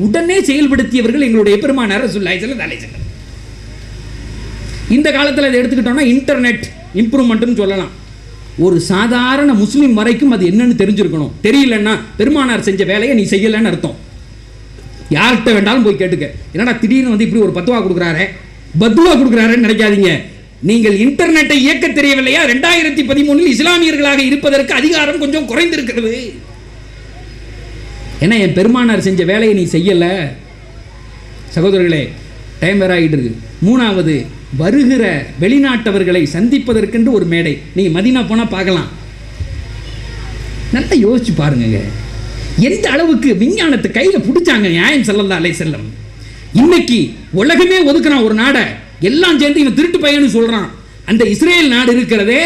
உடனே செயல்படுத்தியவர்கள் எங்களுடைய பெருமானார் ரசூலுல்லாஹி ஸல்லல்லாஹு அலைஹி இந்த காலத்தில் அதை எடுத்துக்கிட்டோம்னா இன்டர்நெட் இம்ப்ரூவ்மெண்ட்னு சொல்லலாம். ஒரு சாதாரண முஸ்லீம் வரைக்கும் அது என்னன்னு தெரிஞ்சிருக்கணும். தெரியலன்னா பெருமானார் செஞ்ச வேலையை நீ செய்யலைன்னு அர்த்தம். யார்கிட்ட வேண்டாலும் போய் கேட்டுக்க. என்னடா திடீர்னு வந்து இப்படி ஒரு பத்துவா கொடுக்குறாரு? பத்துவா கொடுக்குறாருன்னு நினைக்காதீங்க. நீங்கள் இன்டர்நெட்டை இயக்க தெரியவில்லையா? ரெண்டாயிரத்தி பதிமூணில் இஸ்லாமியர்களாக இருப்பதற்கு அதிகாரம் கொஞ்சம் குறைந்திருக்கிறது. ஏன்னா என் பெருமானார் செஞ்ச வேலையை நீ செய்யலை? சகோதரர்களே டைம் வேற ஆகிட்டு இருக்கு மூணாவது வருகிற வெளிநாட்டவர்களை சந்திப்பதற்கென்று ஒரு மேடை. நீங்கள் மதினா போனால் பார்க்கலாம். நல்லா யோசிச்சு பாருங்க எந்த அளவுக்கு விஞ்ஞானத்தை கையில் பிடிச்சாங்க நியாயம் செல்லந்தா அலை செல்லம் இன்னைக்கு உலகமே ஒதுக்குறான் ஒரு நாடை. எல்லாம் சேர்ந்து இவன் திருட்டு பையன்னு சொல்கிறான் அந்த இஸ்ரேல் நாடு இருக்கிறதே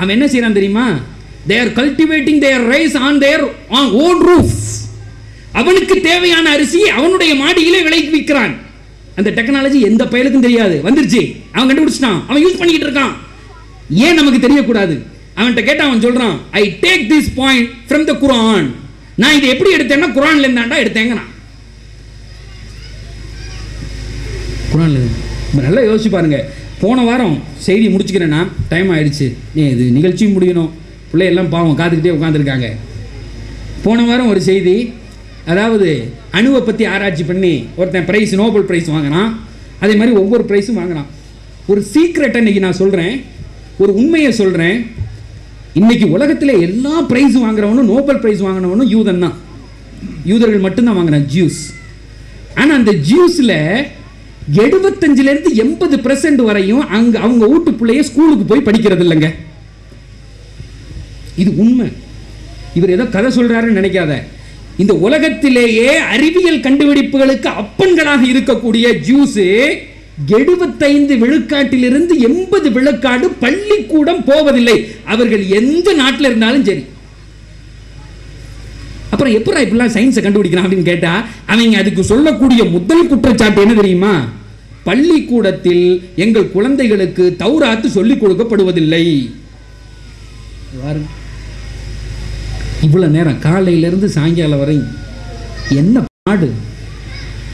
அவன் என்ன செய்கிறான் தெரியுமா? They are cultivating their rice on their own roof அவனுக்கு தேவையான அரிசி அவனுடைய மாடியிலே விலைக்கு விற்கிறான் அந்த டெக்னாலஜி எந்த பயலுக்கும் தெரியாது. வந்துருச்சு. அவன் கண்டுபிடிச்சிட்டான். அவன் யூஸ் பண்ணிக்கிட்டு இருக்கான். ஏன் நமக்கு தெரியக்கூடாது? அவன்கிட்ட கேட்டா அவன் சொல்றான் I take this point from the Quran நான் இதை எப்படி எடுத்தேன்னா குரான்ல இருந்தாண்டா எடுத்தேங்க நான் குரான்ல இருந்து. நல்லா யோசிச்சு பாருங்க. போன வாரம் செய்தி முடிச்சுக்கிறேன்னா டைம் ஆயிடுச்சு. ஏ இது நிகழ்ச்சியும் முடியணும். பிள்ளையெல்லாம் பாவம் காத்துக்கிட்டே உட்காந்துருக்காங்க போன வாரம் ஒரு செய்தி அதாவது அணுவை பற்றி ஆராய்ச்சி பண்ணி ஒருத்தன் ப்ரைஸ் நோபல் ப்ரைஸ் வாங்கினான் அதே மாதிரி ஒவ்வொரு ப்ரைஸும் வாங்கினான் ஒரு சீக்ரெட்டை இன்றைக்கி நான் சொல்கிறேன் ஒரு உண்மையை சொல்கிறேன் இன்றைக்கி உலகத்தில் எல்லா ப்ரைஸ் வாங்குறவனும் நோபல் ப்ரைஸ் வாங்கினவனும் யூதன் தான். யூதர்கள் மட்டும்தான் வாங்கினான் ஜூஸ் ஆனால் அந்த ஜூஸில் எழுபத்தஞ்சிலேருந்து எண்பது பர்சன்ட் வரையும் அங்கே அவங்க வீட்டு பிள்ளைய ஸ்கூலுக்கு போய் படிக்கிறது இல்லைங்க. இது உண்மை. இவர் ஏதோ கதை சொல்கிறாருன்னு நினைக்காத. இந்த உலகத்திலேயே அறிவியல் கண்டுபிடிப்புகளுக்கு அப்பன்களாக இருக்கக்கூடிய ஜூஸ் எழுபத்தைந்து விழுக்காட்டிலிருந்து எண்பது விழுக்காடு பள்ளிக்கூடம் போவதில்லை. அவர்கள் எந்த நாட்டில் இருந்தாலும் சரி. அப்புறம் எப்படா இப்படிலாம் சயின்ஸை கண்டுபிடிக்கிறான் அப்படின்னு கேட்டா அவங்க அதுக்கு சொல்லக்கூடிய முதல் குற்றச்சாட்டு என்ன தெரியுமா? பள்ளிக்கூடத்தில் எங்கள் குழந்தைகளுக்கு தௌராத்து சொல்லிக் கொடுக்கப்படுவதில்லை. இவ்வளோ நேரம் காலையில இருந்து சாயங்காலம் வரை என்ன பாடு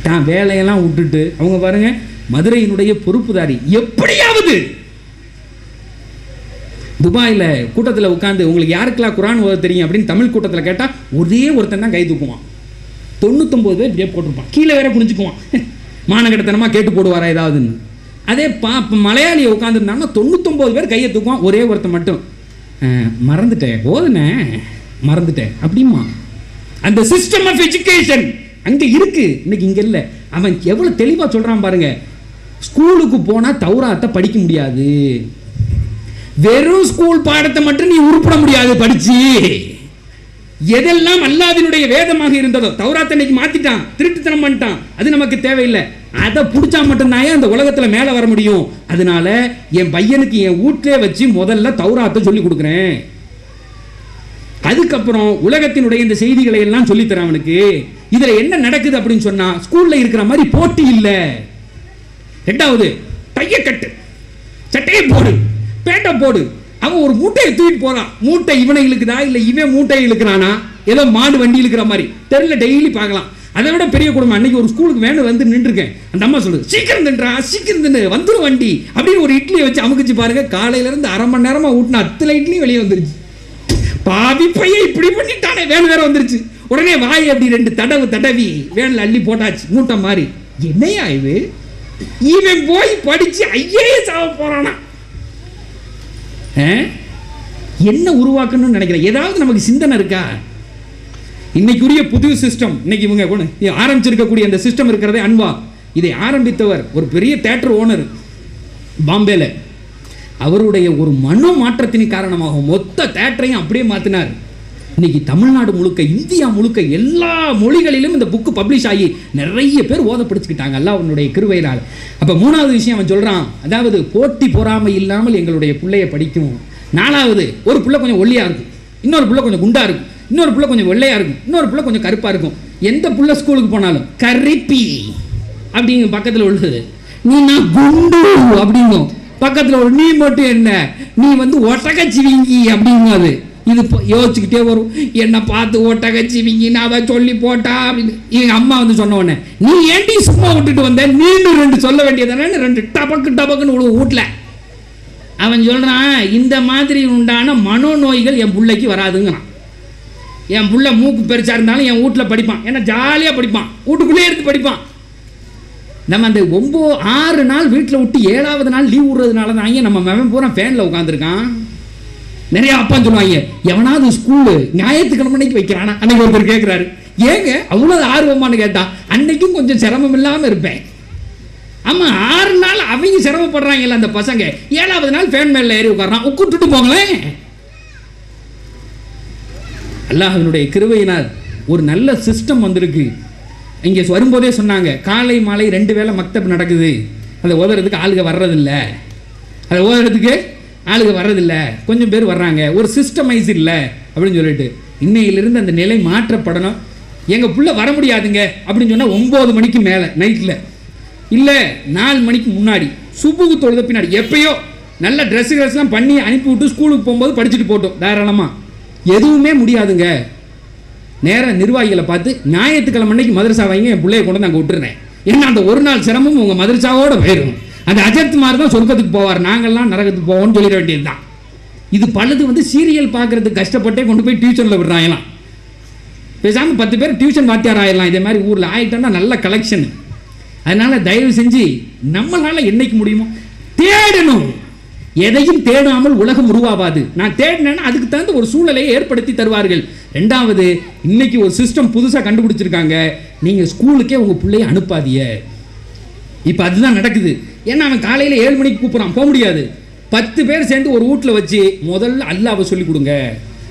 தான் வேலையெல்லாம் விட்டுட்டு அவங்க பாருங்க மதுரையினுடைய பொறுப்புதாரி. எப்படியாவது துபாயில் கூட்டத்தில் உட்காந்து உங்களுக்கு யாருக்கெல்லாம் குரான் ஓத தெரியும்? அப்படின்னு தமிழ் கூட்டத்தில் கேட்டால் ஒரே ஒருத்தன் தான் கை தூக்குவான். தொண்ணூத்தொம்பது பேர் இப்படியே போட்டிருப்பான். கீழே வேற புரிஞ்சுக்குவான். மானகடத்தனமாக கேட்டு போடுவாரா ஏதாவதுன்னு. அதே பா இப்போ மலையாளியை உட்காந்துருந்தாங்கன்னா தொண்ணூத்தொம்பது பேர் கையை தூக்குவான் ஒரே ஒருத்தன் மட்டும். மறந்துட்டேன். ஓதுனேன். மறந்துட்டேன். அப்படிமா அந்த சிஸ்டம் ஆஃப் எஜுகேஷன் அங்கே இருக்கு. இன்னைக்கு இங்கே இல்லை. அவன் எவ்வளோ தெளிவாக சொல்கிறான் பாருங்க. ஸ்கூலுக்கு போனால் தௌராத்தை படிக்க முடியாது. வெறும் ஸ்கூல் பாடத்தை மட்டும் நீ உருப்பிட முடியாது படிச்சு. எதெல்லாம் அல்லாவினுடைய வேதமாக இருந்ததோ தௌராத்தை இன்னைக்கு மாத்திட்டான். திருட்டுத்தனம் பண்ணிட்டான். அது நமக்கு தேவையில்லை. அதை பிடிச்சா மட்டும்தான் அந்த உலகத்தில் மேலே வர முடியும். அதனால என் பையனுக்கு என் வீட்டிலே வச்சு முதல்ல தௌராத்தை சொல்லி கொடுக்குறேன். அதுக்கப்புறம் உலகத்தினுடைய இந்த செய்திகளை எல்லாம் சொல்லித்தர அவனுக்கு இதுல என்ன நடக்குது அப்படின்னு சொன்னா ஸ்கூல்ல இருக்கிற மாதிரி போட்டி இல்ல. ரெண்டாவது டைய கட்டு. சட்டையை போடு பேட்டை போடு. அவன் ஒரு மூட்டையை தூக்கிட்டு போறான். மூட்டை இவனை இழுக்குதா இல்ல இவன் மூட்டையை இழுக்கிறானா? ஏதோ மாடு வண்டி இழுக்கிற மாதிரி. தெருல டெய்லி பார்க்கலாம். அதை விட பெரிய குடும்பம் அன்னைக்கு ஒரு ஸ்கூலுக்கு வேணும் வந்து நின்றுருக்கேன். அந்த அம்மா சொல்லுது சீக்கிரம் தின்றா சீக்கிரம் தின்னு வந்துடும் வண்டி. அப்படின்னு ஒரு இட்லியை வச்சு அமுக்கிச்சு பாருங்க. காலையில இருந்து அரை மணி நேரமா ஊட்டின அத்தனை இட்லியும் வெளியே வந்துருச்சு. பாவிப்பையே இப்படி பண்ணிட்டானே. வேன் வேற வந்துருச்சு. உடனே வாய் அப்படி ரெண்டு தடவு தடவி வேணுல அள்ளி போட்டாச்சு. மூட்டை மாதிரி என்னையா இது? இவன் போய் படிச்சு ஐஏஎஸ் ஆக போறானா? என்ன உருவாக்கணும்னு நினைக்கிறேன். ஏதாவது நமக்கு சிந்தனை இருக்கா? இன்னைக்குரிய புது சிஸ்டம் இன்னைக்கு இவங்க ஆரம்பிச்சிருக்கக்கூடிய அந்த சிஸ்டம் இருக்கிறதே அன்பா. இதை ஆரம்பித்தவர் ஒரு பெரிய தேட்டர் ஓனர் பாம்பேல. அவருடைய ஒரு மனோ மாற்றத்தின் காரணமாக மொத்த தேட்டரையும் அப்படியே மாற்றினார் இன்னைக்கு தமிழ்நாடு முழுக்க இந்தியா முழுக்க எல்லா மொழிகளிலும் இந்த புக்கு பப்ளிஷ் ஆகி நிறைய பேர் ஓத எல்லாம் அவனுடைய கிருபையினால். அப்போ மூணாவது விஷயம் அவன் சொல்கிறான் அதாவது போட்டி பொறாமை இல்லாமல் எங்களுடைய பிள்ளைய படிக்கும். நாலாவது ஒரு பிள்ளை கொஞ்சம் ஒல்லியாக இருக்கும். இன்னொரு பிள்ளை கொஞ்சம் குண்டாக இருக்கும். இன்னொரு பிள்ளை கொஞ்சம் வெள்ளையா இருக்கும். இன்னொரு பிள்ளை கொஞ்சம் கருப்பாக இருக்கும். எந்த பிள்ளை ஸ்கூலுக்கு போனாலும் கரிப்பி அப்படிங்க பக்கத்துல உள்ளது. நீ நான் குண்டு அப்படிங்கும். பக்கத்தில் ஒரு நீ மட்டும் என்ன? நீ வந்து ஒட்டகச்சிவிங்கி அப்படிங்கும் அது இது இப்போ யோசிச்சுக்கிட்டே வரும். என்னை பார்த்து ஒட்டகச்சிவிங்கன்னு அவ சொல்லி போட்டா அப்படின்னு. எங்கள் அம்மா வந்து சொன்ன உடனே நீ ஏண்டி சும்மா விட்டுட்டு வந்த? நீண்டு ரெண்டு சொல்ல வேண்டியதானே ரெண்டு டபக்கு டபக்குன்னு விழுவு வீட்டில் அவன் சொல்கிறான் இந்த மாதிரி உண்டான மனோநோய்கள் என் பிள்ளைக்கு வராதுங்கிறான். என் பிள்ளை மூக்கு பெருசாக இருந்தாலும் என் வீட்டில் படிப்பான். ஏன்னா ஜாலியாக படிப்பான். வீட்டுக்குள்ளே இருந்து படிப்பான். நம்ம அந்த ஒம்போ ஆறு நாள் வீட்டில் விட்டு ஏழாவது நாள் லீவ் விடுறதுனால தான் ஐயன் நம்ம மகன் பூரா ஃபேனில் உட்காந்துருக்கான் நிறைய அப்பா சொல்லுவாங்க எவனாவது ஸ்கூலு ஞாயிற்றுக்கிழமைக்கு வைக்கிறானா? அன்னைக்கு ஒருத்தர் கேட்குறாரு ஏங்க அவ்வளோ ஆர்வமானு கேட்டா அன்னைக்கும் கொஞ்சம் சிரமம் இல்லாமல் இருப்பேன். ஆமாம் ஆறு நாள் அவங்க சிரமப்படுறாங்கல்ல அந்த பசங்க. ஏழாவது நாள் ஃபேன் மேலே ஏறி உட்காரான் உட்காந்துட்டு போங்களேன். அல்லாஹனுடைய கிருவையினால் ஒரு நல்ல சிஸ்டம் வந்திருக்கு. இங்கே வரும்போதே சொன்னாங்க காலை மாலை ரெண்டு வேளை மக்தப் நடக்குது. அதை ஓதுறதுக்கு ஆளுங்க வர்றதில்ல. அதை ஓதுறதுக்கு ஆளுங்க வர்றதில்ல. கொஞ்சம் பேர் வர்றாங்க. ஒரு சிஸ்டமைஸ் இல்லை. அப்படின்னு சொல்லிட்டு இன்னையிலிருந்து அந்த நிலை மாற்றப்படணும். எங்கள் புள்ள வர முடியாதுங்க. அப்படின்னு சொன்னால் ஒம்பது மணிக்கு மேலே நைட்டில் இல்லை நாலு மணிக்கு முன்னாடி சுப்புக்கு தொழுத பின்னாடி எப்பயோ நல்ல ட்ரெஸ் ட்ரெஸ்லாம் பண்ணி அனுப்பி விட்டு ஸ்கூலுக்கு போகும்போது படிச்சுட்டு போட்டோம் தாராளமாக எதுவுமே முடியாதுங்க. நேராக நிர்வாகிகளை பார்த்து ஞாயிற்றுக்கிழமை அன்னைக்கு மதரசா வைங்க என் பிள்ளைய கொண்டு வந்து அங்கே விட்டுறேன். ஏன்னா அந்த ஒரு நாள் சிரமம் உங்கள் மதரசாவோட போயிடும் அந்த அஜத் மாதிரி தான் சொர்க்கத்துக்கு போவார். நாங்கள்லாம் நரகத்துக்கு போவோம்னு சொல்லிட வேண்டியது தான். இது பலது வந்து சீரியல் பார்க்கறதுக்கு கஷ்டப்பட்டே கொண்டு போய் டியூஷனில் விடுறாங்களாம். பேசாமல் பத்து பேர் டியூஷன் வாத்தியார் ஆயிடலாம். இதே மாதிரி ஊரில் ஆகிட்டோம்னா நல்ல கலெக்ஷன் அதனால் தயவு செஞ்சு நம்மளால என்னைக்கு முடியுமோ தேடணும். எதையும் தேடாமல் உலகம் உருவாவாது. நான் தேடினேன்னா அதுக்கு தகுந்த ஒரு சூழலையை ஏற்படுத்தி தருவார்கள். ரெண்டாவது இன்னைக்கு ஒரு சிஸ்டம் புதுசாக கண்டுபிடிச்சிருக்காங்க. நீங்கள் ஸ்கூலுக்கே உங்கள் பிள்ளைய அனுப்பாதீங்க. இப்போ அதுதான் நடக்குது. ஏன்னா அவன் காலையில் ஏழு மணிக்கு கூப்பிட்றான். போக முடியாது. பத்து பேர் சேர்ந்து ஒரு வீட்டில் வச்சு முதல்ல அல்லாவை சொல்லிக் கொடுங்க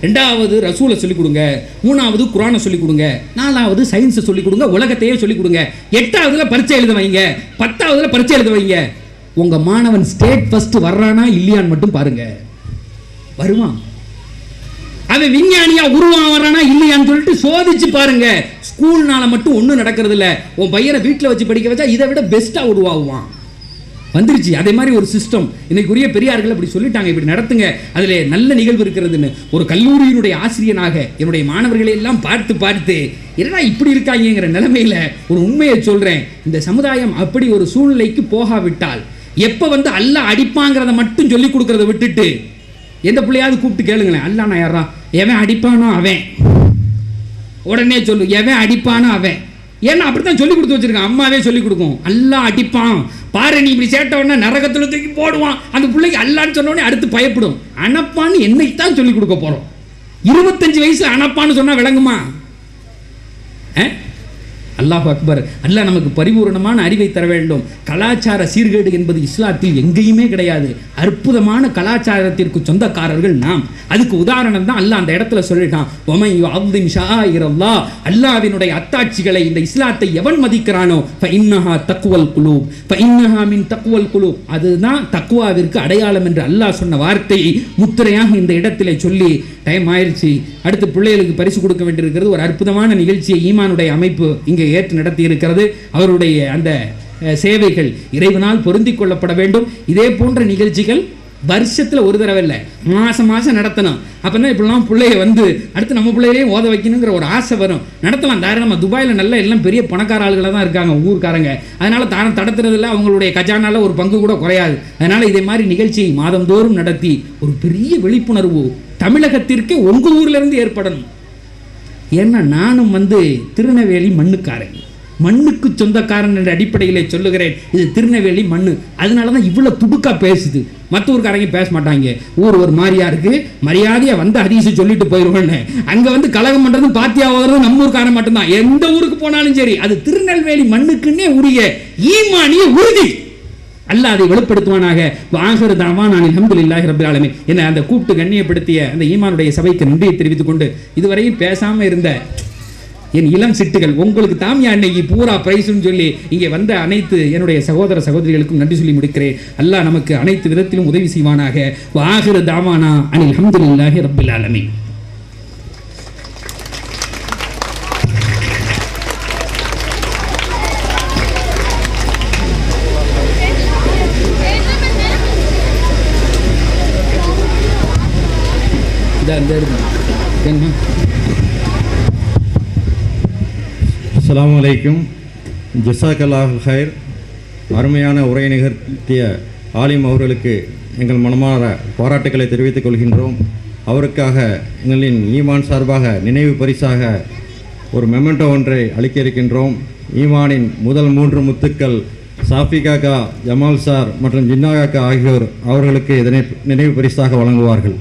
ரெண்டாவது ரசூலை சொல்லிக் கொடுங்க மூணாவது குரானை சொல்லிக் கொடுங்க நாலாவது சயின்ஸை சொல்லிக் கொடுங்க உலகத்தையே சொல்லிக் கொடுங்க எட்டாவதுல பரீட்சை எழுத வைங்க. பத்தாவதுல பரீட்சை எழுத வைங்க. உங்க மாணவன் ஸ்டேட் ஃபர்ஸ்ட் வர்றானா இல்லையான்னு மட்டும் பாருங்க. வருவான். அவன் விஞ்ஞானியா உருவான் வரானா இல்லையான்னு சொல்லிட்டு சோதிச்சு பாருங்க. ஸ்கூல்னால மட்டும் ஒன்றும் நடக்கிறது இல்லை உன் பையனை வீட்டில் வச்சு படிக்க வச்சா இதை விட பெஸ்ட்டாக உருவாகுவான் வந்துருச்சு. அதே மாதிரி ஒரு சிஸ்டம் இன்னைக்குரிய பெரியார்கள் அப்படி சொல்லிட்டாங்க. இப்படி நடத்துங்க. அதில் நல்ல நிகழ்வு இருக்கிறதுன்னு ஒரு கல்லூரியினுடைய ஆசிரியனாக என்னுடைய மாணவர்களை எல்லாம் பார்த்து பார்த்து என்னடா இப்படி இருக்காங்கிற நிலைமையில் ஒரு உண்மையை சொல்கிறேன் இந்த சமுதாயம் அப்படி ஒரு சூழ்நிலைக்கு போகாவிட்டால் எப்போ வந்து அல்ல அடிப்பாங்கிறத மட்டும் சொல்லி கொடுக்கறத விட்டுட்டு எந்த பிள்ளையாவது கூப்பிட்டு கேளுங்களேன். அல்லா நான் யாரா எவன் அடிப்பானோ அவன். உடனே சொல்லு எவன் அடிப்பானோ அவன். ஏன்னா அப்படித்தான் சொல்லி கொடுத்து வச்சிருக்கான். அம்மாவே சொல்லி கொடுக்கும். அல்லா அடிப்பான். பாரு நீ இப்படி சேட்டவொடனே நரகத்தில் தூக்கி போடுவான். அந்த பிள்ளைக்கு அல்லான்னு சொன்னோடனே அடுத்து பயப்படும். அனப்பான்னு என்னைக்கு தான் சொல்லி கொடுக்க போகிறோம் இருபத்தஞ்சு வயசு அனப்பான்னு சொன்னால் விளங்குமா? அல்லாஹ் அக்பர். அல்லாஹ் நமக்கு பரிபூரணமான அறிவை தர வேண்டும். கலாச்சார சீர்கேடு என்பது இஸ்லாத்தில் எங்கேயுமே கிடையாது. அற்புதமான கலாச்சாரத்திற்கு சொந்தக்காரர்கள் நாம். அதுக்கு உதாரணம் தான் அல்லாஹ் அந்த இடத்துல சொல்லிட்டான் ஒமை அப்தின் ஷா இரல்லா அல்லாவினுடைய அத்தாட்சிகளை இந்த இஸ்லாத்தை எவன் மதிக்கிறானோ? இன்னஹா தக்குவல் குழு இன்னஹா மின் தக்குவல் குழு அதுதான் தக்குவாவிற்கு அடையாளம் என்று அல்லாஹ் சொன்ன வார்த்தையை முத்திரையாக இந்த இடத்திலே சொல்லி டைம் ஆயிருச்சு. அடுத்து பிள்ளைகளுக்கு பரிசு கொடுக்க வேண்டியிருக்கிறது. ஒரு அற்புதமான நிகழ்ச்சியை ஈமானுடைய அமைப்பு இங்கே ஏற்று நடத்தி இருக்கிறது. அவருடைய அந்த சேவைகள் இறைவனால் பொருந்தி கொள்ளப்பட வேண்டும். இதே போன்ற நிகழ்ச்சிகள் வருஷத்துல ஒரு தடவை இல்லை. மாசம் மாசம் நடத்தணும். அப்பதான் இப்படிலாம் பிள்ளைய வந்து அடுத்து நம்ம பிள்ளையிலையும் ஓத வைக்கணுங்கிற ஒரு ஆசை வரும். நடத்தலாம். தாராளமாக துபாயில் நல்ல எல்லாம் பெரிய பணக்கார ஆளுகளாக தான் இருக்காங்க ஊர்க்காரங்க. அதனால தாரம் தடத்துறதுல அவங்களுடைய கஜானால ஒரு பங்கு கூட குறையாது. அதனால இதே மாதிரி நிகழ்ச்சியை மாதந்தோறும் நடத்தி ஒரு பெரிய விழிப்புணர்வு தமிழகத்திற்கே உங்க ஊர்ல இருந்து ஏற்படணும். ஏன்னா நானும் வந்து திருநெல்வேலி மண்ணுக்காரன். மண்ணுக்கு சொந்தக்காரன் என்ற அடிப்படையிலே சொல்லுகிறேன். இது திருநெல்வேலி மண் அதனால தான் இவ்வளோ துடுக்கா பேசுது. மற்ற ஊருக்காரங்க பேச மாட்டாங்க. ஊர் ஒரு மாதிரியா இருக்கு. மரியாதையாக வந்து ஹதீஸை சொல்லிட்டு போயிடுவேன்னு அங்கே வந்து கலகம் பண்ணுறது பாத்தியா ஓதுறதும் நம்ம ஊருக்காரன் மட்டும்தான். எந்த ஊருக்கு போனாலும் சரி அது திருநெல்வேலி மண்ணுக்குன்னே உரிய ஈமானிய உறுதி. அல்லாஹ் அதை வெளிப்படுத்துவானாக. வாகர் தாவான் நான் அல்ஹம்துலில்லாஹி ரபுல் ஆலமே என்ன அந்த கூப்பிட்டு கண்ணியப்படுத்திய அந்த ஈமானுடைய சபைக்கு நன்றியை தெரிவித்துக் கொண்டு இதுவரையும் பேசாமல் இருந்த என் இளம் சிட்டுகள் உங்களுக்கு தாமியா அன்னைக்கு பூரா பிரைஸ்னு சொல்லி இங்கே வந்த அனைத்து என்னுடைய சகோதர சகோதரிகளுக்கும் நன்றி சொல்லி முடிக்கிறேன். அல்லாஹ் நமக்கு அனைத்து விதத்திலும் உதவி செய்வானாக. வாகிரு தாவானா அனில் அஹமது இல்லாஹி ரபுல் ஆலமே அஸ்லாம் வலைக்கும் அஸ்ஸலாமு அலைக்கும் ஜிசாக்கல்லாஹ் ஹைர் அருமையான உரை நிகழ்த்திய ஆலிம் அவர்களுக்கு எங்கள் மனமான பாராட்டுக்களை தெரிவித்துக் கொள்கின்றோம். அவருக்காக எங்களின் ஈமான் சார்பாக நினைவு பரிசாக ஒரு மெமெண்டோ ஒன்றை அளிக்க இருக்கின்றோம் ஈமானின் முதல் மூன்று முத்துக்கள் சாஃபி காக்கா ஜமால் சார் மற்றும் ஜின்னா காக்கா ஆகியோர் அவர்களுக்கு இதனை நினைவு பரிசாக வழங்குவார்கள்.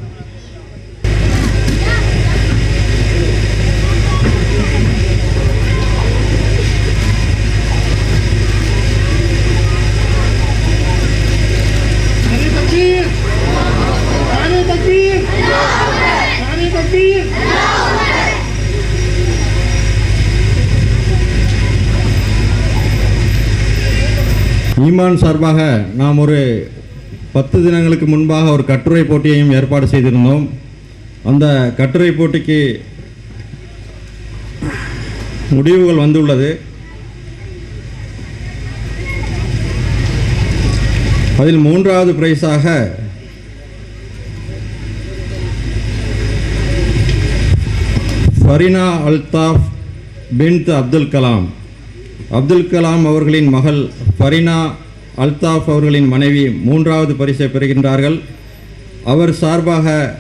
ஈமான் சார்பாக நாம் ஒரு பத்து தினங்களுக்கு முன்பாக ஒரு கட்டுரை போட்டியையும் ஏற்பாடு செய்திருந்தோம். அந்த கட்டுரை போட்டிக்கு முடிவுகள் வந்துள்ளது. அதில் மூன்றாவது பிரைஸாக ஃபரினா அல்தாஃப் பின்த் அப்துல் கலாம். அப்துல் கலாம் அவர்களின் மகள் ஃபரினா அல்தாஃப் அவர்களின் மனைவி மூன்றாவது பரிசை பெறுகின்றார்கள். அவர் சார்பாக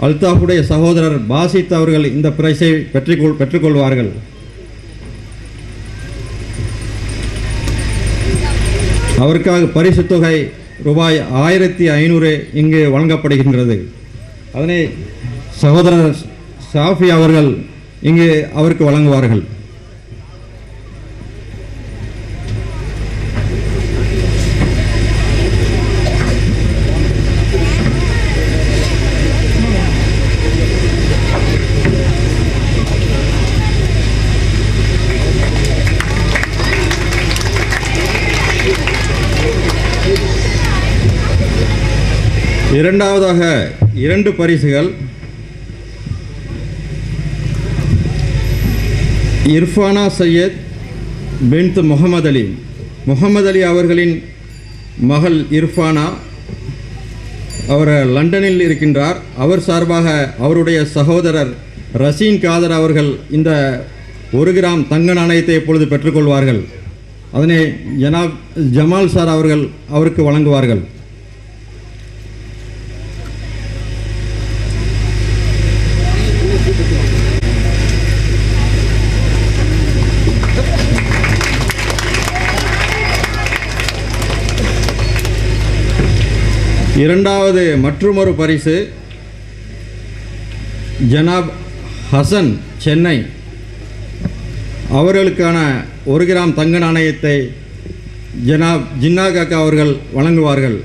அல்தாஃபுடைய சகோதரர் பாசித் அவர்கள் இந்த பிரைஸை பெற்றுக்கொள் பெற்றுக்கொள்வார்கள். அவருக்காக பரிசு தொகை ரூபாய் ஆயிரத்தி ஐநூறு இங்கு வழங்கப்படுகின்றது. அதனை சகோதரர் ஷாஃபி அவர்கள் இங்கு அவருக்கு வழங்குவார்கள். இரண்டாவதாக இரண்டு பரிசுகள். இர்ஃபானா சையத் பின்த் முகமது அலி. முகமது அலி அவர்களின் மகள் இர்ஃபானா அவர் லண்டனில் இருக்கின்றார். அவர் சார்பாக அவருடைய சகோதரர் ரசீன் காதர் அவர்கள் இந்த ஒரு கிராம் தங்க நாணயத்தை இப்பொழுது பெற்றுக்கொள்வார்கள்? அதனை ஜனாப் ஜமால் சார் அவர்கள் அவருக்கு வழங்குவார்கள். இரண்டாவது மற்றுமொரு பரிசு. ஜனாப் ஹசன் சென்னை. அவர்களுக்கான ஒரு கிராம் தங்க நாணயத்தை ஜனாப் ஜின்னா காக்கா அவர்கள் வழங்குவார்கள்.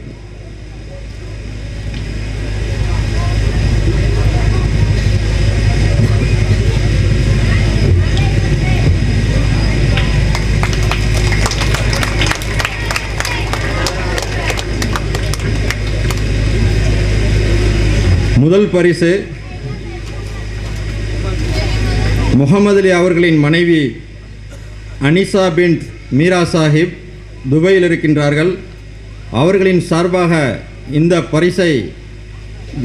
முதல் பரிசு முகமது அலி அவர்களின் மனைவி அனிசா பின் மீரா சாஹிப் துபாயில் இருக்கின்றார்கள். அவர்களின் சார்பாக இந்த பரிசை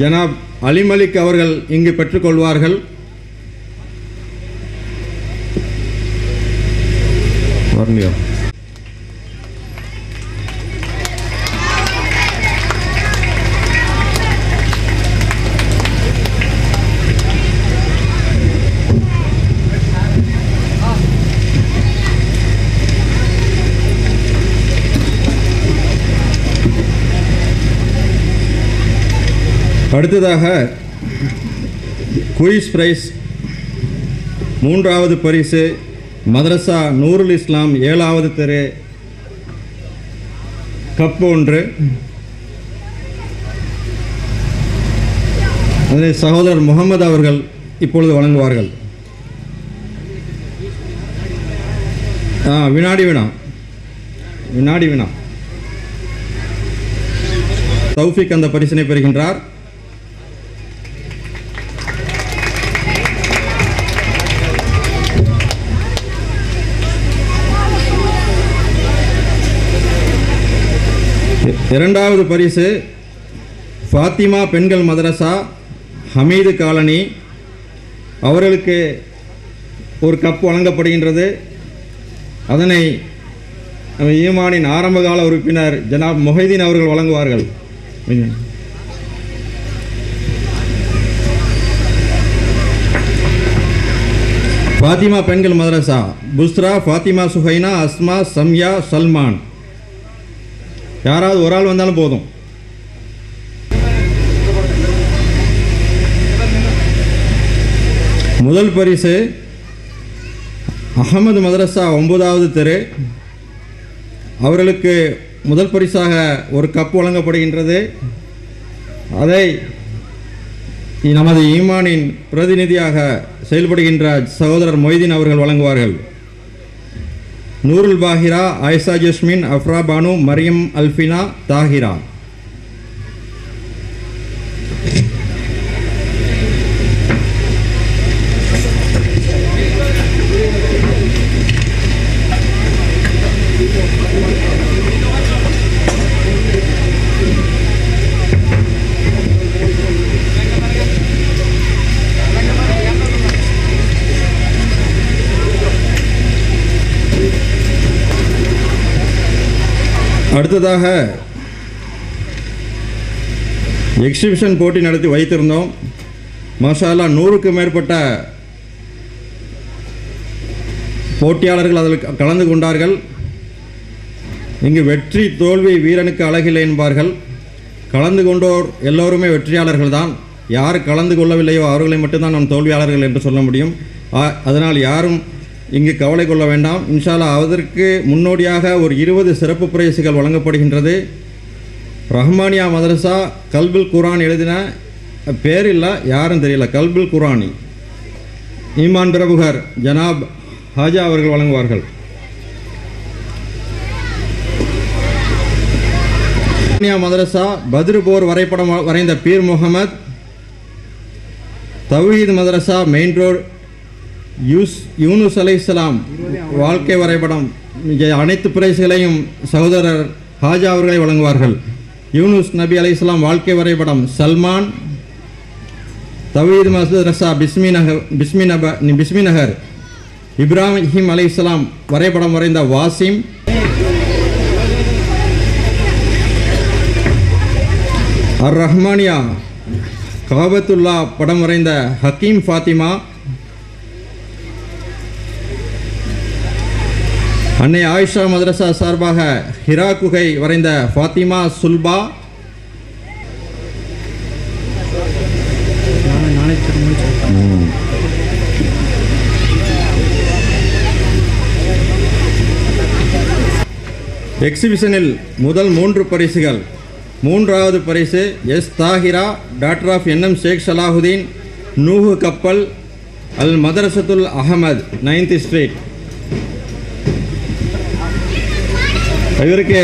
ஜனாப் அலிமலிக் அவர்கள் இங்கு பெற்றுக்கொள்வார்கள் வரலையோ? அடுத்ததாக குயிஸ் பிரைஸ் மூன்றாவது பரிசு மதரசா நூருல் இஸ்லாம் ஏழாவது தெரு கப் ஒன்று. அதனை சகோதரர் முகமது அவர்கள் இப்பொழுது வழங்குவார்கள். ஆ வினாடி வினா. வினாடி வினா. தௌஃபிக் அந்த பரிசினை பெறுகின்றார். இரண்டாவது பரிசு ஃபாத்திமா பெண்கள் மதரசா ஹமீது காலனி. அவர்களுக்கு ஒரு கப் வழங்கப்படுகின்றது. அதனை நம்ம ஈமானின் ஆரம்பகால உறுப்பினர் ஜனாப் மொஹைதீன் அவர்கள் வழங்குவார்கள். ஃபாத்திமா பெண்கள் மதரசா புஸ்ரா ஃபாத்திமா சுஹைனா அஸ்மா சம்யா சல்மான். யாராவது ஒரு ஆள் வந்தாலும் போதும். முதல் பரிசு அகமது மதரசா ஒன்பதாவது தெரு. அவர்களுக்கு முதல் பரிசாக ஒரு கப் வழங்கப்படுகின்றது. அதை நமது ஈமானின் பிரதிநிதியாக செயல்படுகின்ற சகோதரர் மொய்தீன் அவர்கள் வழங்குவார்கள். நூருல் பாஹிரா ஆயிஷா ஜஸ்மின் அஃப்ரா பானு மரியம் அல்ஃபினா தாஹிரா. அடுத்ததாக எக்ஸிபிஷன் போட்டி நடத்தி வைத்திருந்தோம். மாஷாலா நூறுக்கு மேற்பட்ட போட்டியாளர்கள் அதில் கலந்து கொண்டார்கள். இங்கு வெற்றி தோல்வி வீரனுக்கு அழகில்லை என்பார்கள். கலந்து கொண்டோர் எல்லோருமே வெற்றியாளர்கள் தான். யார் கலந்து கொள்ளவில்லையோ அவர்களை மட்டும்தான் நாம் தோல்வியாளர்கள் என்று சொல்ல முடியும். அதனால் யாரும் இங்கு கவலை கொள்ள வேண்டாம். இன்ஷாலா அதற்கு முன்னோடியாக ஒரு இருபது சிறப்பு பிரைஸுகள் வழங்கப்படுகின்றது. ரஹ்மானியா மதரசா கல்புல் குரான் எழுதின பேர் இல்லை யாரும் தெரியல கல்புல் குரானி ஈமான் பிரபுகர் ஜனாப் ஹாஜா அவர்கள் வழங்குவார்கள். ரஹ்மானியா மதரசா பத்ரு போர் வரைபடம் வரைந்த பீர் முகமது தவீத் மதரசா மெயின் ரோடு யூஸ் யூனுஸ் அலைஹிஸ்ஸலாம் வாழ்க்கை வரைபடம் இங்கே அனைத்து பிரைஸ்களையும் சகோதரர் ஹாஜா அவர்களை வழங்குவார்கள். யூனுஸ் நபி அலைஹிஸ்ஸலாம் வாழ்க்கை வரைபடம் சல்மான் தவீத் மதரசா பிஸ்மி நகர் பிஸ்மி நப பிஸ்மி நகர் இப்ராஹிம் அலைஹிஸ்ஸலாம் வரைபடம் வரைந்த வாசிம். அர் ரஹ்மானியா காபத்துல்லா படம் வரைந்த ஹக்கீம் ஃபாத்திமா அன்னை ஆயிஷா மதரசா சார்பாக ஹிரா குகை வரைந்த ஃபாத்திமா சுல்பா. எக்ஸிபிஷனில் முதல் மூன்று பரிசுகள். மூன்றாவது பரிசு S Tahira daughter of N M Sheikh Salahuddin Noohu கப்பல் அல் மதரசத்துல் அகமது நைன்த் ஸ்ட்ரீட் இவருக்கு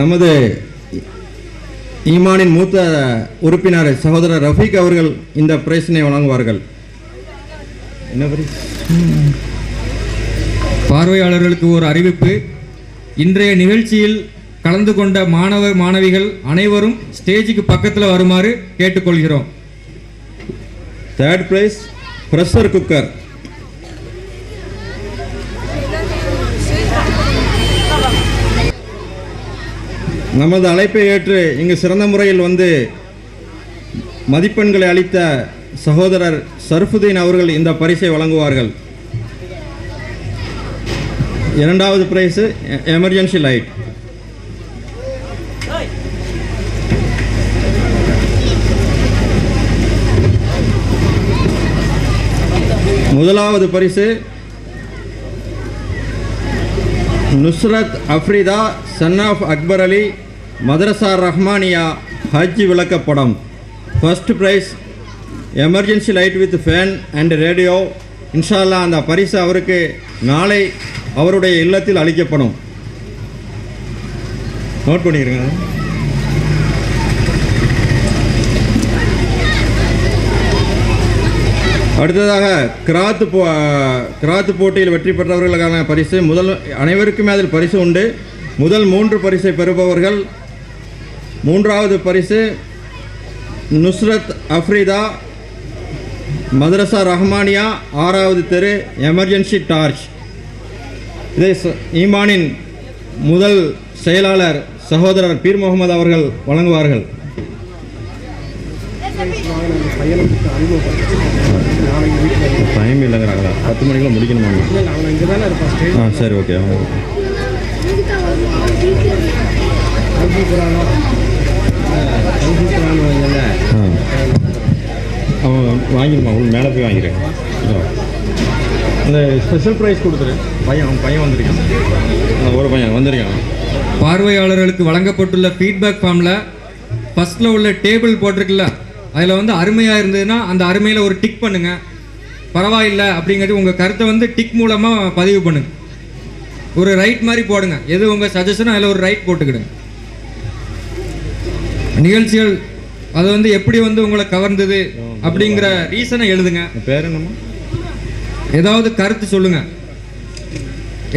நமது ஈமானின் மூத்த உறுப்பினர் சகோதரர் ரஃபீக் அவர்கள் இந்த பிரைஸினை வழங்குவார்கள். என்ன பார்வையாளர்களுக்கு ஒரு அறிவிப்பு. இன்றைய நிகழ்ச்சியில் கலந்து கொண்ட மாணவ மாணவிகள் அனைவரும் ஸ்டேஜுக்கு பக்கத்தில் வருமாறு கேட்டுக்கொள்கிறோம். தேர்ட் பிரைஸ் ப்ரெஷர் குக்கர் நமது அழைப்பை ஏற்று இங்கு சிறந்த முறையில் வந்து மதிப்பெண்களை அளித்த சகோதரர் சர்ஃபுதீன் அவர்கள் இந்த பரிசை வழங்குவார்கள். இரண்டாவது பிரைஸு எமர்ஜென்சி லைட் முதலாவது பரிசு நுஸ்ரத் அஃப்ரிதா சன் ஆஃப் அக்பர் அலி மதரசா ரஹ்மானியா ஹஜ் விளக்கப்படம். First prize emergency light with fan and radio இன்ஷால்லா அந்த பரிசு அவருக்கு நாளை அவருடைய இல்லத்தில் அளிக்கப்படும். நோட் பண்ணிக்கிறேங்க அடுத்ததாக கிராத்து போ கிராத்து போட்டியில் வெற்றி பெற்றவர்களுக்கான பரிசு. முதல் அனைவருக்குமே அதில் பரிசு உண்டு. முதல் மூன்று பரிசை பெறுபவர்கள் மூன்றாவது பரிசு நுஸ்ரத் அஃப்ரிதா மதரசா ரஹ்மானியா ஆறாவது தெரு எமர்ஜென்சி டார்ச். இதை ஈமானின் முதல் செயலாளர் சகோதரர் பீர் முகமது அவர்கள் வழங்குவார்கள். டைம் இல்லைங்கிறாங்களா பத்து மணிக்குள்ள முடிக்கணுமா? ஆ சரி ஓகே. ஆ அவன் வாங்கிடுமா? உள்ள மேலே போய் வாங்கிக்கிறேன் அந்த ஸ்பெஷல் ப்ரைஸ் கொடுத்துரு. பையன் அவன் பையன் வந்திருக்கான். ஒரு பையன் வந்திருக்கான். பார்வையாளர்களுக்கு வழங்கப்பட்டுள்ள ஃபீட்பேக் ஃபார்மில் ஃபஸ்ட்டில் உள்ள டேபிள் போட்டிருக்குல்ல அதில் வந்து அருமையாக இருந்ததுன்னா அந்த அருமையில் ஒரு டிக் பண்ணுங்க. பரவாயில்லை அப்படிங்கிறது உங்கள் கருத்தை வந்து டிக் மூலமாக பதிவு பண்ணுங்க. ஒரு ரைட் மாதிரி போடுங்க. எது உங்கள் சஜஷனோ அதில் ஒரு ரைட் போட்டுக்கிடுங்க. நிகழ்ச்சிகள் அது வந்து எப்படி வந்து உங்களை கவர்ந்தது அப்படிங்கிற ரீசனை எழுதுங்க. பேர் என்னம்மா? ஏதாவது கருத்து சொல்லுங்க.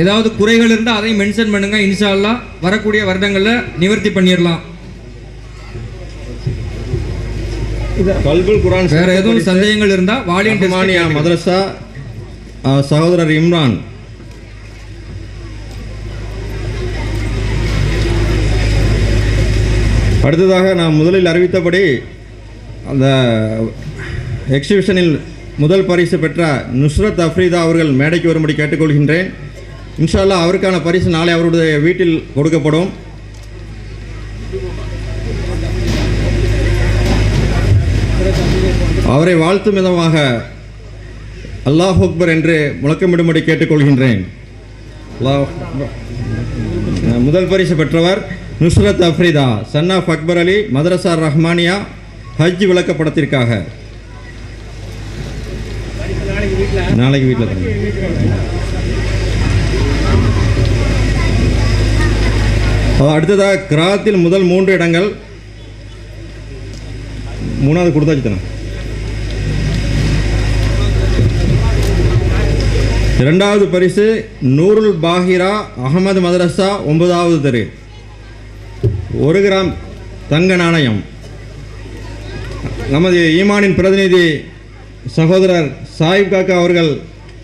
ஏதாவது குறைகள் இருந்தால் அதையும் மென்ஷன் பண்ணுங்க. இன்ஷா அல்லாஹ் வரக்கூடிய வருடங்களில் நிவர்த்தி பண்ணிடலாம். கல்புல் குரான் வேற எதுவும் சந்தேகங்கள் இருந்தால் வாலியன் ரஹ்மானியா மதரசா சகோதரர் இம்ரான். அடுத்ததாக நான் முதலில் அறிவித்தபடி அந்த எக்ஸிபிஷனில் முதல் பரிசு பெற்ற நுஸ்ரத் அஃப்ரீதா அவர்கள் மேடைக்கு வரும்படி கேட்டுக்கொள்கின்றேன். இன்ஷா அல்லாஹ் அவருக்கான பரிசு நாளை அவருடைய வீட்டில் கொடுக்கப்படும். அவரை வாழ்த்தும் விதமாக அல்லாஹ் அக்பர் என்று முழக்கமிடும்படி கேட்டுக்கொள்கின்றேன். முதல் பரிசு பெற்றவர் நுஸ்ரத் அஃப்ரிதா சன் ஆஃப் அக்பர் அலி மதரசா ரஹ்மானியா ஹஜ் விளக்கப்படத்திற்காக. நாளைக்கு வீட்டில் அடுத்ததாக கிராத்தில் முதல் மூன்று இடங்கள் மூணாவது கொடுத்தாச்சு தானே? இரண்டாவது பரிசு நூருல் பாஹிரா அகமது மதரசா ஒன்பதாவது தெரு. ஒரு கிராம் தங்க நாணயம். நமது ஈமானின் பிரதிநிதி சகோதரர் சாயிப் காக்கா அவர்கள்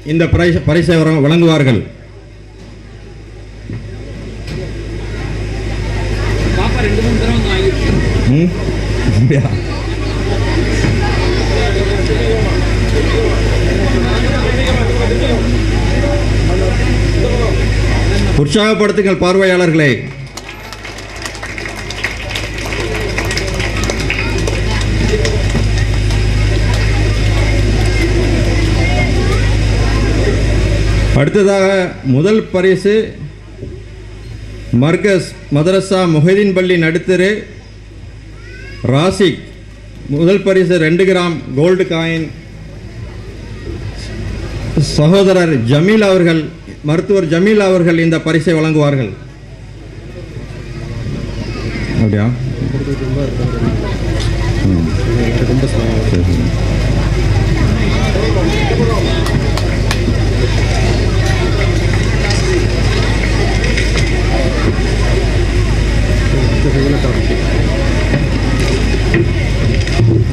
இந்த பரிசு பரிசை வழங்க- வழங்குவார்கள். ரெண்டு மூணு தடவை வந்து வாங்கிட்டு ம் அப்படியா உற்சாகப்படுத்துங்கள் பார்வையாளர்களே. அடுத்ததாக முதல் பரிசு மர்கஸ் மதரசா முஹிதீன் பள்ளி நடுத்தரு ராசிக். முதல் பரிசு ரெண்டு கிராம் கோல்டு காயின். சகோதரர் ஜமீல் அவர்கள் மருத்துவர் ஜமீல் அவர்கள் இந்த பரிசை வழங்குவார்கள். அப்படியா.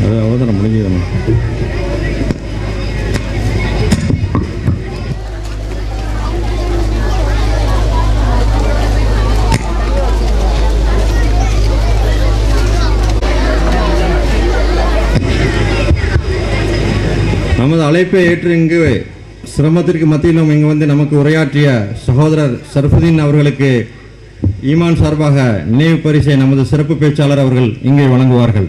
அது அவதாரம் முடிஞ்சதுண்ணா நமது அழைப்பை ஏற்று இங்கு சிரமத்திற்கு மத்தியிலும் இங்கு வந்து நமக்கு உரையாற்றிய சகோதரர் சர்ஃபுதீன் அவர்களுக்கு ஈமான் சார்பாக நினைவு பரிசை நமது சிறப்பு பேச்சாளர் அவர்கள் இங்கே வழங்குவார்கள்.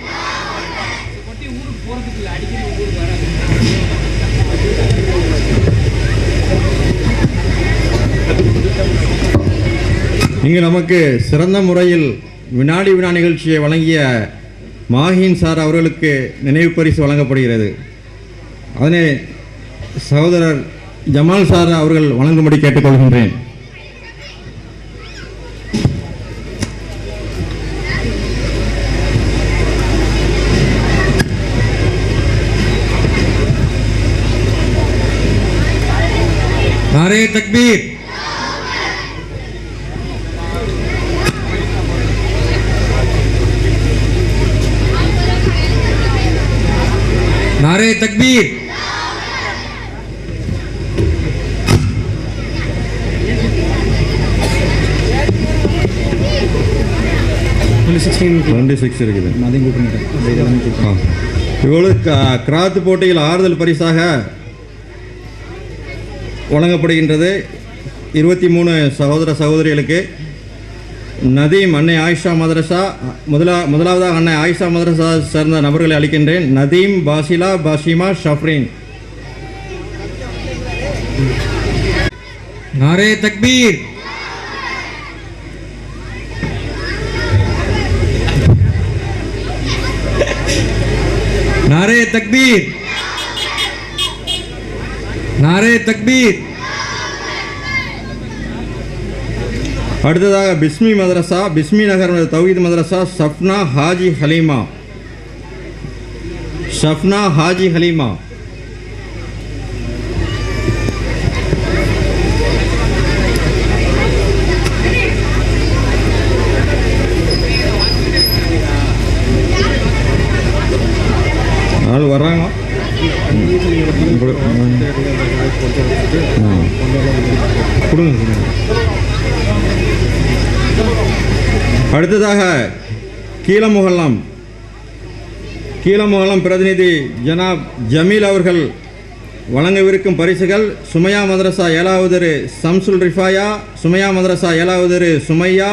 இங்கு நமக்கு சிறந்த முறையில் வினாடி வினா நிகழ்ச்சியை வழங்கிய மாஹின் சார் அவர்களுக்கு நினைவு பரிசு வழங்கப்படுகிறது. அதனை சகோதரர் ஜமால் சார் அவர்கள் வழங்கும்படி கேட்டுக்கொள்கின்றேன். நாரே தக்பீர். नारे तकबीर டுவெண்ட்டி சிக்ஸ் இருக்குது ஆ. இவ்வளவு க- கிராத்து போட்டியில் ஆறுதல் பரிசாக வழங்கப்படுகின்றது இருபத்தி மூணு சகோதர சகோதரிகளுக்கு நதீம் அன்னை ஆயிஷா மதரசா முதலா முதலாவதாக அன்னை ஆயிஷா மதரசா சேர்ந்த நபர்களை அளிக்கின்றேன். நதீம் பாசிலா பாஷிமா ஷஃப்ரீன். நாரே தக்பீர். நாரே தக்பீர். நாரே தக்பீர். அடுத்ததாக பிஸ்மி மதரசா பிஸ்மி நகர் தௌஹீத் மதரசா சஃப்னா ஹாஜி ஹலீமா. ஷஃப்னா ஹாஜி ஹலீமா. ஆள் வர்றாங்க. கொடுங்க. கொடுங்க. அடுத்ததாக கீழமுகல்லாம். கீழமுகலம் பிரதிநிதி ஜனாப் ஜமீல் அவர்கள் வழங்கவிருக்கும் பரிசுகள் சுமையா மதரசா ஏழாவது சம்சுல் ரிஃபாயா சுமையா மதரசா ஏழாவது சுமையா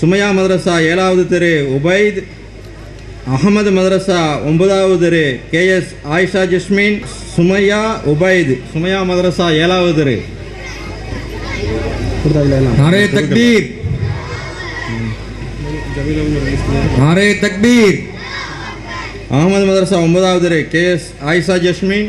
சுமையா மதரசா ஏழாவது திரு உபைத் அகமது மதரசா ஒன்பதாவது திரு கே எஸ் ஆயிஷா ஜஸ்மின் சுமையா உபைத் சுமையா மதரசா ஏழாவது திரு. நிறைய தக்தீர் நாரே தக்பீர் அகமது மதரசா ஒன்பதாவது கே எஸ் ஆயிஷா ஜஸ்மின்